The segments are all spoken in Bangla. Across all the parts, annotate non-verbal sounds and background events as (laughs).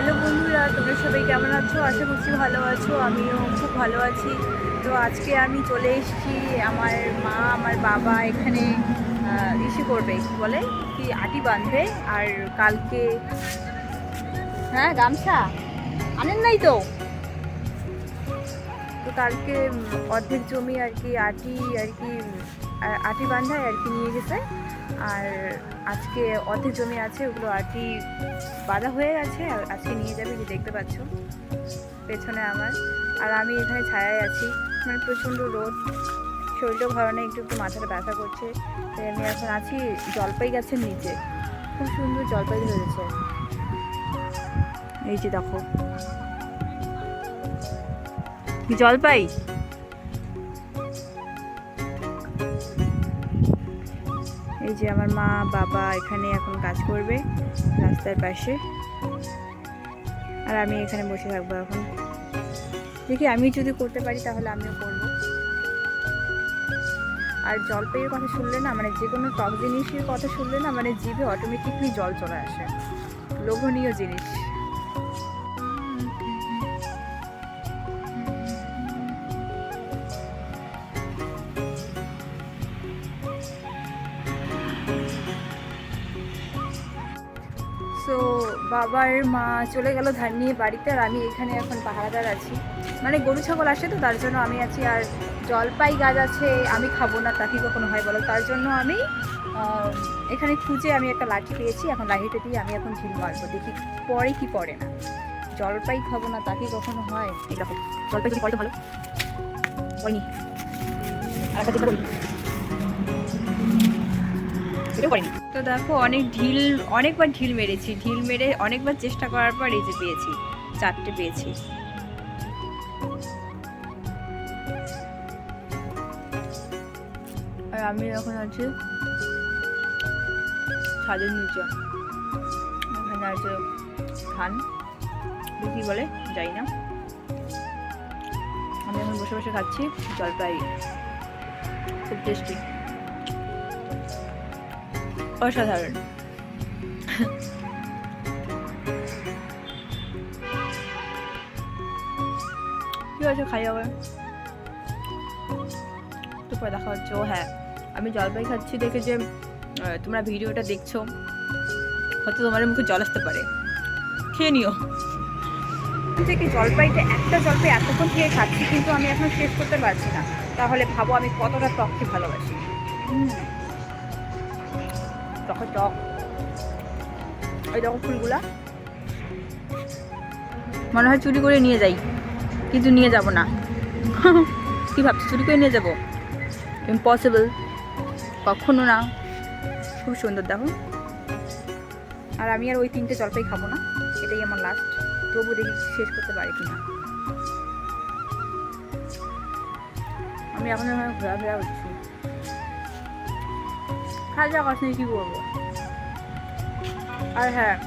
হ্যালো বন্ধুরা, তোমরা সবাই কেমন আছো? আশা করছি ভালো আছো, আমিও খুব ভালো আছি। তো আজকে আমি চলে এসেছি আমার মা, আমার বাবা এখানে ইসে করবে বলে? কি আটি বাঁধবে, আর কালকে হ্যাঁ গামছা? আনেন নাই তো? তো কালকে অর্ধেক জমি আর কি, আটি আর কি আটি বান্ধায় আর কি নিয়ে গেছে। আর আজকে অর্ধেক জমি আছে, ওগুলো আটি বাঁধা হয়ে গেছে, আর আজকে নিয়ে যাবে যে দেখতে পাচ্ছ। পেছনে আমার। আর আমি এখানে ছায়ায় আছি। মানে প্রচণ্ড রোদ। শরীরটাও ভালো একটু একটু মাথাটা ব্যথা করছে। আমি এখন আছি জলপাই গাছের নিচে। খুব সুন্দর জলপাই ধরেছে। এই যে দেখো। জলপাই? এই যে আমার মা, বাবা এখানে এখন কাজ করবে রাস্তার পাশে। আর আমি এখানে বসে থাকব এখন। দেখি আমি যদি করতে পারি তাহলে আমিও করব। আর জলপাইয়ের কথা শুনলে না মানে যে কোনো টক জিনিসের কথা শুনলে না মানে জিভে অটোমেটিকলি জল চলে আসে। লোভনীয় জিনিস। সো বাবার মা চলে গেল ধান নিয়ে বাড়িতে আর আমি এখানে এখন পাহারাদার আছি। মানে গরু, ছাগল আসে তো, তার জন্য আমি আছি। আর জলপাই গাছ আছে, আমি খাব না, তা কি কখনো হয় বলো? তার জন্য আমি এখানে খুঁজে আমি একটা লাঠি পেয়েছি। এখন লাঠিটা দিয়ে আমি এখন ঝিল মারবো। দেখি পরে কি পড়ে না। জলপাই খাব না, তা কি কখনো হয়? এরকম জলপাই ভালো। হয়নি এটাও করেনি। তো দেখো, অনেক ঢিল, অনেকবার ঢিল মেরেছি। ঢিল মেরে অনেকবার চেষ্টা করার পর এই যে পেয়েছি, চারটে পেয়েছি। আর আমি এখন আছি ছাদের নিচে এখানে আছে ধান, কি বলে যাই না। আমি এখন বসে বসে খাচ্ছি, জলপাই। খুব টেস্টি অসাধারণ। কি হয়েছে খাই হবে তো পরে দেখা হচ্ছে। ও হ্যাঁ আমি জলপাই খাচ্ছি দেখে যে তোমরা ভিডিওটা দেখছ। হয়তো তোমার মুখে জল আসতে পারে। খেয়ে নিও। থেকে জলপাইটা একটা জলপাই এতক্ষণ থেকে খাচ্ছি, কিন্তু আমি এখন শেষ করতে পারছি না। তাহলে ভাবো আমি কতটা টককে ভালোবাসি। টক ওই দেখো ফুলগুলা? মনে হয় চুরি করে নিয়ে যাই, কিন্তু নিয়ে যাব না। (laughs) কি ভাবছি, চুরি করে নিয়ে যাব? ইম্পসিবল কখনো না। খুব সুন্দর, দেখো। আর আমি আর ওই তিনটে জলপাই খাব না, এটাই আমার লাস্ট তবু দেখি শেষ করতে পারি কিনা। আমি এখানে ঘোরাফেরা হচ্ছি খাজা কথা নিয়ে কী করব? আর হ্যাঁ।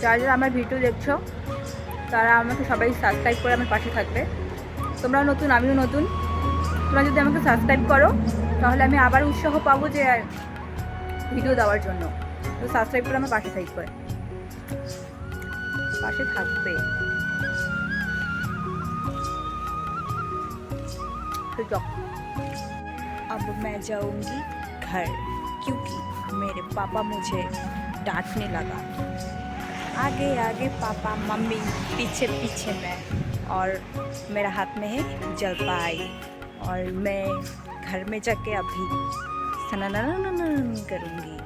যারা যারা আমার ভিডিও দেখছ, তারা আমাকে সবাই সাবস্ক্রাইব করে আমার পাশে থাকবে। তোমরাও নতুন, আমিও নতুন। তোমরা যদি আমাকে সাবস্ক্রাইব করো, তাহলে আমি আবার উৎসাহ পাবো যে আর ভিডিও দেওয়ার জন্য। তো সাবস্ক্রাইব করে আমার পাশে থাকবে। পাশে থাকবে। তো যাও। अब मैं जाऊँगी घर, क्योंकि मेरे पापा मुझे डांटने लगा। आगे आगे पापा, मम्मी, पीछे पीछे मैं, और मेरा हाथ में है जलपाई। और मैं घर में जाके अभी सना करूँगी।